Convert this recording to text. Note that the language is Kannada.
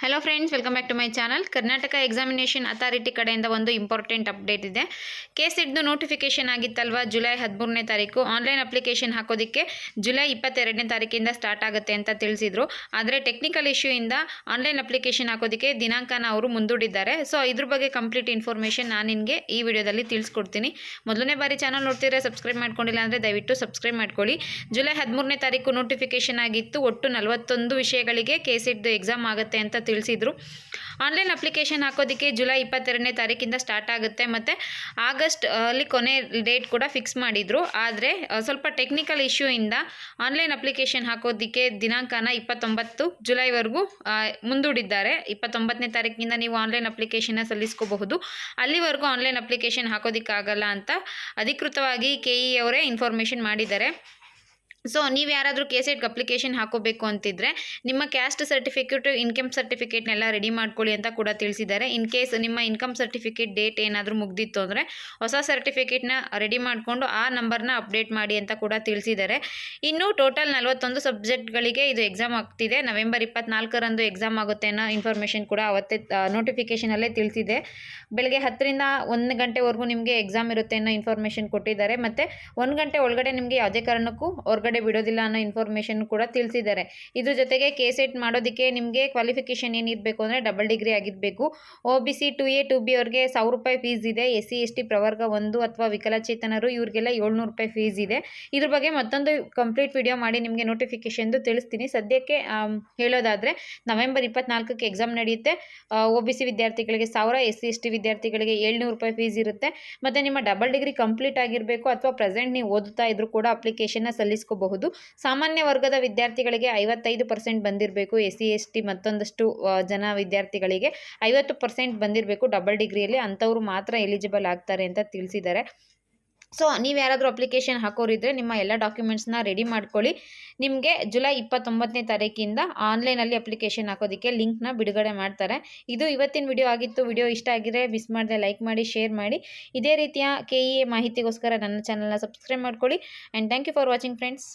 Hello friends welcome back to my channel Karnataka Examination Authority ಕಡೆಯಿಂದ ಒಂದು ಇಂಪಾರ್ಟೆಂಟ್ ಅಪ್ಡೇಟ್ ಇದೆ. ಕೆ ಸಿಡ್ದು ನೋಟಿಫಿಕೇಶನ್ ಆಗಿತ್ತಲ್ವ? ಜುಲೈ ಹದಿಮೂರನೇ ತಾರೀಕು. ಆನ್ಲೈನ್ ಅಪ್ಲಿಕೇಶನ್ ಹಾಕೋದಕ್ಕೆ ಜುಲೈ ಇಪ್ಪತ್ತೆರಡನೇ ತಾರೀಕಿಂದ ಸ್ಟಾರ್ಟ್ ಆಗುತ್ತೆ ಅಂತ ತಿಳಿಸಿದ್ರು. ಆದರೆ ಟೆಕ್ನಿಕಲ್ ಇಶ್ಯೂಯಿಂದ ಆನ್ಲೈನ್ ಅಪ್ಲಿಕೇಶನ್ ಹಾಕೋದಕ್ಕೆ ದಿನಾಂಕನ ಅವರು ಮುಂದೂಡಿದ್ದಾರೆ. ಸೊ ಇದ್ರ ಬಗ್ಗೆ ಕಂಪ್ಲೀಟ್ ಇನ್ಫಾರ್ಮೇಷನ್ ನಾನು ನಿಮಗೆ ಈ ವಿಡಿಯೋದಲ್ಲಿ ತಿಳಿಸ್ಕೊಡ್ತೀನಿ. ಮೊದಲನೇ ಬಾರಿ ಚಾನಲ್ ನೋಡ್ತಿದ್ರೆ ಸಬ್ಸ್ಕ್ರೈಬ್ ಮಾಡ್ಕೊಂಡಿಲ್ಲ ಅಂದರೆ ದಯವಿಟ್ಟು ಸಬ್ಸ್ಕ್ರೈಬ್ ಮಾಡ್ಕೊಳ್ಳಿ. ಜುಲೈ ಹದಿಮೂರನೇ ತಾರೀಕು ನೋಟಿಫಿಕೇಶನ್ ಆಗಿತ್ತು. ಒಟ್ಟು ನಲವತ್ತೊಂದು ವಿಷಯಗಳಿಗೆ ಕೆ ಎಕ್ಸಾಮ್ ಆಗುತ್ತೆ ಅಂತ ತಿಳಿಸಿದ್ರು. ಆನ್ಲೈನ್ ಅಪ್ಲಿಕೇಶನ್ ಹಾಕೋದಕ್ಕೆ ಜುಲೈ ಇಪ್ಪತ್ತೆರಡನೇ ತಾರೀಕಿಂದ ಸ್ಟಾರ್ಟ್ ಆಗುತ್ತೆ ಮತ್ತು ಆಗಸ್ಟ್ ಅಲ್ಲಿ ಕೊನೆ ಡೇಟ್ ಕೂಡ ಫಿಕ್ಸ್ ಮಾಡಿದರು. ಆದರೆ ಸ್ವಲ್ಪ ಟೆಕ್ನಿಕಲ್ ಇಶ್ಯೂಯಿಂದ ಆನ್ಲೈನ್ ಅಪ್ಲಿಕೇಶನ್ ಹಾಕೋದಕ್ಕೆ ದಿನಾಂಕನ ಇಪ್ಪತ್ತೊಂಬತ್ತು ಜುಲೈವರೆಗೂ ಮುಂದೂಡಿದ್ದಾರೆ. ಇಪ್ಪತ್ತೊಂಬತ್ತನೇ ತಾರೀಕಿನಿಂದ ನೀವು ಆನ್ಲೈನ್ ಅಪ್ಲಿಕೇಶನ್ನ ಸಲ್ಲಿಸ್ಕೋಬಹುದು. ಅಲ್ಲಿವರೆಗೂ ಆನ್ಲೈನ್ ಅಪ್ಲಿಕೇಶನ್ ಹಾಕೋದಕ್ಕಾಗಲ್ಲ ಅಂತ ಅಧಿಕೃತವಾಗಿ ಕೆ ಇ ಅವರೇ ಇನ್ಫಾರ್ಮೇಷನ್ ಮಾಡಿದ್ದಾರೆ. ಸೊ ನೀವು ಯಾರಾದರೂ ಕೆ ಸೆಟ್ ಅಪ್ಲಿಕೇಶನ್ ಹಾಕೋಬೇಕು ಅಂತಿದ್ರೆ, ನಿಮ್ಮ ಕ್ಯಾಸ್ಟ್ ಸರ್ಟಿಫಿಕೇಟು ಇನ್ಕಮ್ ಸರ್ಟಿಫಿಕೇಟ್ನೆಲ್ಲ ರೆಡಿ ಮಾಡ್ಕೊಳ್ಳಿ ಅಂತ ಕೂಡ ತಿಳಿಸಿದ್ದಾರೆ. ಇನ್ ಕೇಸ್ ನಿಮ್ಮ ಇನ್ಕಮ್ ಸರ್ಟಿಫಿಕೇಟ್ ಡೇಟ್ ಏನಾದರೂ ಮುಗ್ದಿತ್ತು ಅಂದರೆ, ಹೊಸ ಸರ್ಟಿಫಿಕೇಟ್ನ ರೆಡಿ ಮಾಡಿಕೊಂಡು ಆ ನಂಬರ್ನ ಅಪ್ಡೇಟ್ ಮಾಡಿ ಅಂತ ಕೂಡ ತಿಳಿಸಿದ್ದಾರೆ. ಇನ್ನು ಟೋಟಲ್ ನಲವತ್ತೊಂದು ಸಬ್ಜೆಕ್ಟ್ಗಳಿಗೆ ಇದು ಎಕ್ಸಾಮ್ ಆಗ್ತಿದೆ. ನವೆಂಬರ್ ಇಪ್ಪತ್ನಾಲ್ಕರಂದು ಎಕ್ಸಾಮ್ ಆಗುತ್ತೆ ಅನ್ನೋ ಇನ್ಫಾರ್ಮೇಷನ್ ಕೂಡ ಅವತ್ತೇ ನೋಟಿಫಿಕೇಷನಲ್ಲೇ ತಿಳಿಸಿದೆ. ಬೆಳಗ್ಗೆ ಹತ್ತರಿಂದ ಒಂದು ಗಂಟೆವರೆಗೂ ನಿಮಗೆ ಎಕ್ಸಾಮ್ ಇರುತ್ತೆ ಅನ್ನೋ ಇನ್ಫಾರ್ಮೇಷನ್ ಕೊಟ್ಟಿದ್ದಾರೆ. ಮತ್ತು ಒಂದು ಗಂಟೆ ಒಳಗಡೆ ನಿಮಗೆ ಯಾವುದೇ ಕಾರಣಕ್ಕೂ ಹೊರಗಡೆ ಬಿಡೋದಿಲ್ಲ ಅನ್ನೋ ಇನ್ಫಾರ್ಮೇಷನ್ ಕೂಡ ತಿಳಿಸಿದ್ದಾರೆ. ಇದ್ರ ಜೊತೆಗೆ ಕೆ ಸೆಟ್ ಮಾಡೋದಕ್ಕೆ ನಿಮಗೆ ಕ್ವಾಲಿಫಿಕೇಷನ್ ಏನಿರಬೇಕು ಅಂದರೆ ಡಬಲ್ ಡಿಗ್ರಿ ಆಗಿರಬೇಕು. O B C two A two B ಅವ್ರಿಗೆ ಸಾವಿರ ರೂಪಾಯಿ ಫೀಸ್ ಇದೆ. ಎಸ್ ಸಿ, ಎಸ್ ಟಿ, ಪ್ರವರ್ಗ ಒಂದು ಅಥವಾ ವಿಕಲಚೇತನರು ಇವ್ರಿಗೆಲ್ಲ ಏಳ್ನೂರು ರೂಪಾಯಿ ಫೀಸ್ ಇದೆ. ಇದ್ರ ಬಗ್ಗೆ ಮತ್ತೊಂದು ಕಂಪ್ಲೀಟ್ ವಿಡಿಯೋ ಮಾಡಿ ನಿಮಗೆ ನೋಟಿಫಿಕೇಷನ್ದು ತಿಳಿಸ್ತೀನಿ. ಸದ್ಯಕ್ಕೆ ಹೇಳೋದಾದರೆ ನವೆಂಬರ್ ಇಪ್ಪತ್ನಾಲ್ಕಕ್ಕೆ ಎಕ್ಸಾಮ್ ನಡೆಯುತ್ತೆ. ಒ ಬಿ ಸಿ ವಿದ್ಯಾರ್ಥಿಗಳಿಗೆ ಸಾವಿರ, ಎಸ್ ಸಿ, ಎಸ್ ಟಿ ವಿದ್ಯಾರ್ಥಿಗಳಿಗೆ ಏಳ್ನೂರು ರೂಪಾಯಿ ಫೀಸ್ ಇರುತ್ತೆ. ಮತ್ತು ನಿಮ್ಮ ಡಬಲ್ ಡಿಗ್ರಿ ಕಂಪ್ಲೀಟ್ ಆಗಿರಬೇಕು ಅಥವಾ ಪ್ರೆಸೆಂಟ್ ನೀವು ಓದುತ್ತಾ ಇದ್ರೂ ಕೂಡ ಅಪ್ಲಿಕೇಶನ್ನ ಸಲ್ಲಿಸ್ಕೋಬಹುದು. ಸಾಮಾನ್ಯ ವರ್ಗದ ವಿದ್ಯಾರ್ಥಿಗಳಿಗೆ ಐವತ್ತೈದು ಪರ್ಸೆಂಟ್ ಬಂದಿರಬೇಕು. ಎಸ್ ಸಿ ಎಸ್ ಟಿ ಮತ್ತೊಂದಷ್ಟು ಜನ ವಿದ್ಯಾರ್ಥಿಗಳಿಗೆ ಐವತ್ತು ಪರ್ಸೆಂಟ್ ಬಂದಿರಬೇಕು. ಡಬಲ್ ಡಿಗ್ರಿಯಲ್ಲಿ ಅಂಥವ್ರು ಮಾತ್ರ ಎಲಿಜಿಬಲ್ ಆಗ್ತಾರೆ ಅಂತ ತಿಳಿಸಿದ್ದಾರೆ. ಸೊ ನೀವು ಯಾರಾದರೂ ಅಪ್ಲಿಕೇಶನ್ ಹಾಕೋರಿದ್ರೆ ನಿಮ್ಮ ಎಲ್ಲ ಡಾಕ್ಯುಮೆಂಟ್ಸ್ನ ರೆಡಿ ಮಾಡ್ಕೊಳ್ಳಿ. ನಿಮಗೆ ಜುಲೈ ಇಪ್ಪತ್ತೊಂಬತ್ತನೇ ತಾರೀಕಿಂದ ಆನ್ಲೈನಲ್ಲಿ ಅಪ್ಲಿಕೇಶನ್ ಹಾಕೋದಕ್ಕೆ ಲಿಂಕ್ನ ಬಿಡುಗಡೆ ಮಾಡ್ತಾರೆ. ಇದು ಇವತ್ತಿನ ವಿಡಿಯೋ ಆಗಿತ್ತು. ವಿಡಿಯೋ ಇಷ್ಟ ಆಗಿದ್ರೆ ಮಿಸ್ ಮಾಡಿದೆ ಲೈಕ್ ಮಾಡಿ ಶೇರ್ ಮಾಡಿ. ಇದೇ ರೀತಿಯ ಕೆ ಇ ಎ ಮಾಹಿತಿಗೋಸ್ಕರ ನನ್ನ ಚಾನಲ್ನ ಸಬ್ಸ್ಕ್ರೈಬ್ ಮಾಡ್ಕೊಳ್ಳಿ. And thank you for watching friends